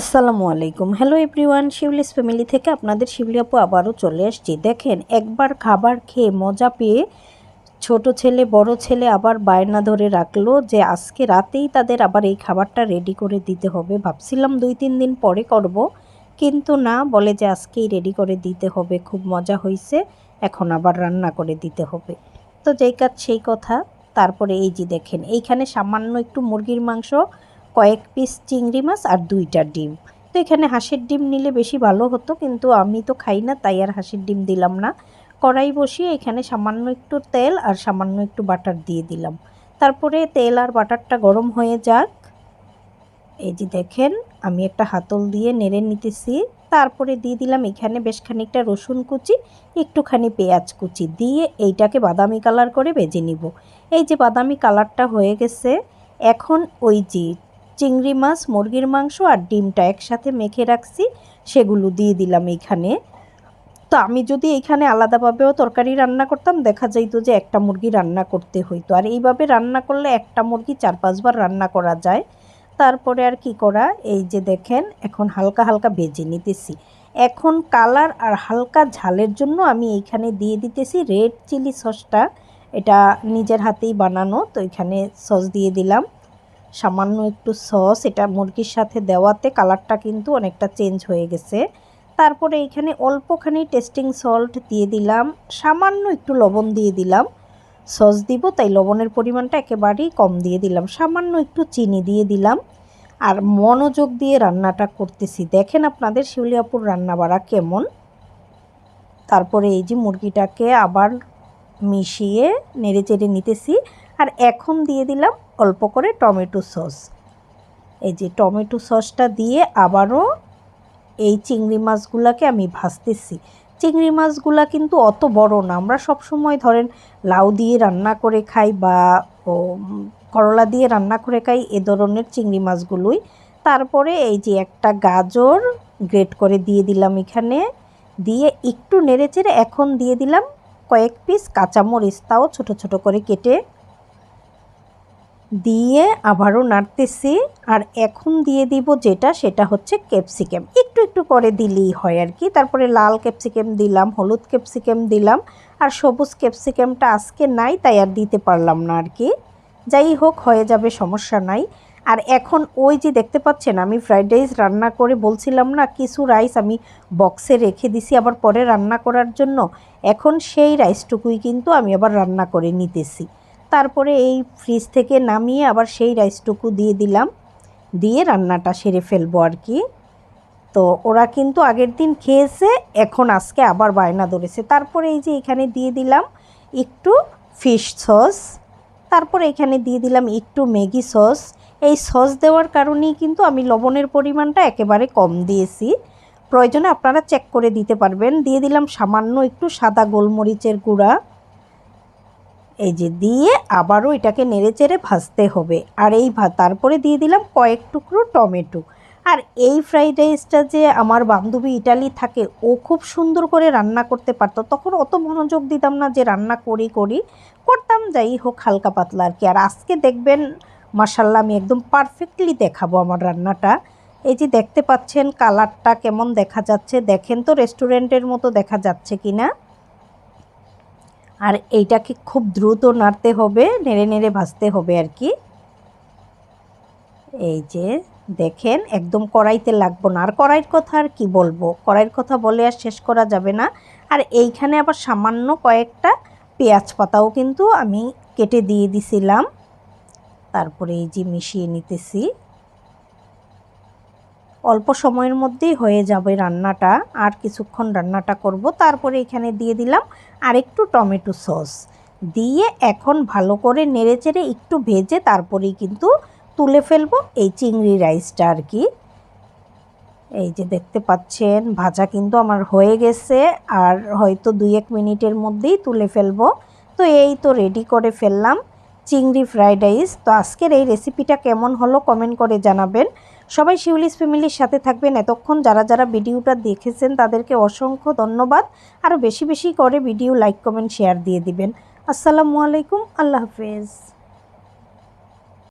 আসসালামু আলাইকুম। Hello everyone Shiuli's family থেকে আপনাদের শিবলি আপু আবারও চলে আসছি। দেখেন, একবার খাবার খেয়ে মজা পেয়ে ছোট ছেলে, বড় ছেলে আবার বায়না ধরে রাখল যে আজকে রাতেই তাদের আবার এই খাবারটা রেডি করে দিতে হবে। ভাবছিলাম দুই, তিন দিন পরে করব, কিন্তু না, বলে যে আজকেই রেডি করে দিতে হবে। খুব মজা হয়েছে এখন আবার রান্না করে দিতে হবে। তো যেই কাজ, সেই কথা। তারপরে এই যে দেখেন, এইখানে সামান্য একটু মুরগির মাংস কয়েক পিস চিংড়ি মাছ আর দুইটা ডিম। তো এখানে হাঁসের ডিম নিলে বেশি ভালো হতো, কিন্তু আমি তো খাই না, তাই আর হাঁসের ডিম দিলাম না। কড়াই বসিয়ে এখানে সামান্য একটু তেল আর সামান্য একটু বাটার দিয়ে দিলাম। তারপরে তেল আর বাটারটা গরম হয়ে যাক। এই যে দেখেন, আমি একটা হাতল দিয়ে নেড়ে নিতেছি। তারপরে দিয়ে দিলাম এখানে বেশ খানিকটা রসুন কুচি, একটুখানি পেঁয়াজ কুচি দিয়ে এইটাকে বাদামি কালার করে ভেজে নিব। এই যে বাদামি কালারটা হয়ে গেছে, এখন ওই যে চিংড়ি মাছ, মুরগির মাংস আর ডিমটা একসাথে মেখে রাখছি, সেগুলো দিয়ে দিলাম এইখানে তো আমি যদি এইখানে আলাদাভাবেও তরকারি রান্না করতাম, দেখা যাইতো যে একটা মুরগি রান্না করতে হইতো। আর এইভাবে রান্না করলে একটা মুরগি চার, পাঁচবার রান্না করা যায়। তারপরে আর কি করা? এই যে দেখেন, এখন হালকা হালকা ভেজে নিতেছি। এখন কালার আর হালকা ঝালের জন্য আমি এইখানে দিয়ে দিতেছি রেড চিলি সসটা। এটা নিজের হাতেই বানানো, তো এখানে সস দিয়ে দিলাম। সামান্য একটু সস, এটা মুরগির সাথে দেওয়াতে কালারটা কিন্তু অনেকটা চেঞ্জ হয়ে গেছে। তারপরে এখানে অল্পখানি টেস্টিং সল্ট দিয়ে দিলাম, সামান্য একটু লবণ দিয়ে দিলাম। সস দিব, তাই লবণের পরিমাণটা একেবারেই কম দিয়ে দিলাম, সামান্য একটু চিনি দিয়ে দিলাম। আর মনোযোগ দিয়ে রান্নাটা করতেছি, দেখেন আপনাদের শিউলিয়াপুর রান্না বাড়া কেমন। তারপরে এই যে মুরগিটাকে আবার মিশিয়ে নেড়ে চেড়ে নিতেছি, আর এখন দিয়ে দিলাম অল্প করে টমেটো সস। এই যে টমেটো সসটা দিয়ে আবারও এই চিংড়ি মাছগুলোকে আমি ভাজতেছি। চিংড়ি মাছগুলা কিন্তু অত বড় না। আমরা সব সময় ধরেন লাউ দিয়ে রান্না করে খাই বা করলা দিয়ে রান্না করে খাই এ ধরনের চিংড়ি মাছগুলোই। তারপরে এই যে একটা গাজর গ্রেট করে দিয়ে দিলাম এখানে। দিয়ে একটু নেড়ে চেড়ে এখন দিয়ে দিলাম কয়েক পিস কাঁচামরিচ। তাও ছোটো ছোটো করে কেটে দিয়ে আবারও নাড়তেছি আর এখন দিয়ে দিব যেটা, সেটা হচ্ছে ক্যাপসিকাম। একটু একটু করে দিলেই হয় আর কি। তারপরে লাল ক্যাপসিকাম দিলাম, হলুদ ক্যাপসিকাম দিলাম আর সবুজ ক্যাপসিকামটা আজকে নাই, তাই আর দিতে পারলাম না আর কি। যাই হোক, হয়ে যাবে, সমস্যা নাই। আর এখন ওই যে দেখতে পাচ্ছেন, আমি ফ্রাইড রাইস রান্না করে বলছিলাম না, কিছু রাইস আমি বক্সে রেখে দিছি আবার পরে রান্না করার জন্য। এখন সেই রাইসটুকুই কিন্তু আমি আবার রান্না করে নিতেছি। তারপরে এই ফ্রিজ থেকে নামিয়ে আবার সেই রাইসটুকু দিয়ে দিলাম। দিয়ে রান্নাটা সেরে ফেলব আর কি। তো ওরা কিন্তু আগের দিন খেয়েছে, এখন আজকে আবার বায়না ধরেছে। তারপরে এই যে এখানে দিয়ে দিলাম একটু ফিশ সস তারপরে এখানে দিয়ে দিলাম একটু ম্যাগি সস এই সস দেওয়ার কারণেই কিন্তু আমি লবণের পরিমাণটা একেবারে কম দিয়েছি। প্রয়োজনে আপনারা চেক করে দিতে পারবেন। দিয়ে দিলাম সামান্য একটু সাদা গোলমরিচের গুঁড়া। এই যে দিয়ে আবারও এটাকে নেড়ে চেড়ে ভাজতে হবে। আর এই ভা তারপরে দিয়ে দিলাম কয়েক টুকরো টমেটো। আর এই ফ্রাইড রাইসটা যে আমার বান্ধবী ইটালি থাকে, ও খুব সুন্দর করে রান্না করতে পারতো। তখন অত মনোযোগ দিতাম না যে রান্না করি করি। করতাম, যাই হোক, হালকা পাতলা আর কি। আর আজকে দেখবেন মাসাল্লাহ আমি একদম পারফেক্টলি দেখাবো আমার রান্নাটা। এই যে দেখতে পাচ্ছেন কালারটা কেমন দেখা যাচ্ছে? দেখেন তো রেস্টুরেন্টের মতো দেখা যাচ্ছে কি না আর এইটাকে খুব দ্রুত নাড়তে হবে, নেড়ে নেড়ে ভাজতে হবে আর কি। এই যে দেখেন, একদম কড়াইতে লাগবো না। আর কড়াইয়ের কথা আর কি বলব? কড়াইয়ের কথা বলে আর শেষ করা যাবে না। আর এইখানে আবার সামান্য কয়েকটা পেঁয়াজ পাতাও কিন্তু আমি কেটে দিয়ে দিছিলাম। তারপরে এই যে মিশিয়ে নিতেছি। অল্প সময়ের মধ্যেই হয়ে যাবে রান্নাটা। আর কিছুক্ষণ রান্নাটা করব। তারপরে এখানে দিয়ে দিলাম আর একটু টমেটো সস। দিয়ে এখন ভালো করে নেড়ে চেড়ে একটু ভেজে তারপরেই কিন্তু তুলে ফেলব এই চিংড়ি রাইসটা আর কি। এই যে দেখতে পাচ্ছেন, ভাজা কিন্তু আমার হয়ে গেছে। আর হয়তো দুই এক মিনিটের মধ্যেই তুলে ফেলব। তো এই তো রেডি করে ফেললাম চিংড়ি ফ্রাইড রাইস। তো আজকের এই রেসিপিটা কেমন হলো কমেন্ট করে জানাবেন। সবাই শিউলিস ফ্যামিলির সাথে থাকবেন এতক্ষণ। যারা যারা ভিডিওটা দেখেছেন, তাদেরকে অসংখ্য ধন্যবাদ। আরও বেশি বেশি করে ভিডিও লাইক কমেন্ট শেয়ার দিয়ে দিবেন। আসসালামু আলাইকুম, আল্লাহ হাফেজ।